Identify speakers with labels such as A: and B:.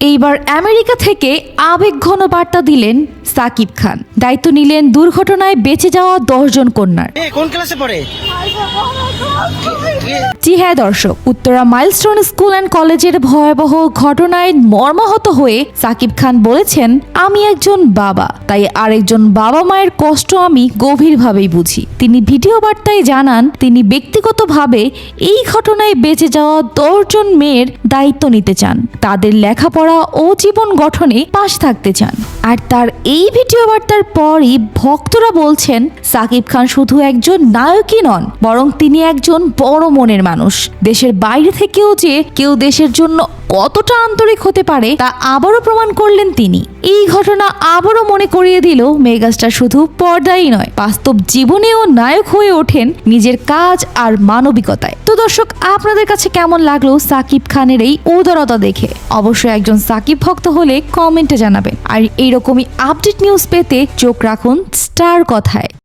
A: এইবার আমেরিকা থেকে আবেগঘন বার্তা দিলেন সাকিব খান। দায়িত্ব নিলেন দুর্ঘটনায় বেঁচে যাওয়া দশজন কন্যার।
B: কোন ক্লাসে পড়ে?
A: জি হ্যাঁ দর্শক উত্তরা মাইলস্টোন স্কুল অ্যান্ড কলেজের ভয়াবহ ঘটনায় মর্মাহত হয়ে সাকিব খান বলেছেন আমি একজন বাবা তাই আরেকজন বাবা মায়ের কষ্ট আমি গভীরভাবেই বুঝি। তিনি ভিডিও বার্তায় জানান তিনি ব্যক্তিগতভাবে এই ঘটনায় বেঁচে যাওয়া দশজন মেয়ের দায়িত্ব নিতে চান। তাদের লেখাপড়া ও জীবন গঠনে পাশ থাকতে চান। আর তার এই ভিডিও বার্তার পরই ভক্তরা বলছেন, সাকিব খান শুধু একজন নায়কই নন, বরং তিনি একজন বড় মনের মানুষ। দেশের বাইরে থেকেও যে কেউ দেশের জন্য কতটা আন্তরিক হতে পারে, তা আবারও প্রমাণ করলেন তিনি। এই ঘটনা আবারও মনে করিয়ে দিল মেগাস্টার শুধু পর্দাই নয়, বাস্তব জীবনেও নায়ক হয়ে ওঠেন নিজের কাজ আর মানবিকতায়। তো দর্শক, আপনাদের কাছে কেমন লাগল সাকিব খানের এই উদারতা দেখে? অবশ্যই একজন সাকিব ভক্ত হলে কমেন্টে জানাবেন। আর এইরকমই আপডেট নিউজ পেতে চোখ রাখুন স্টার কথায়।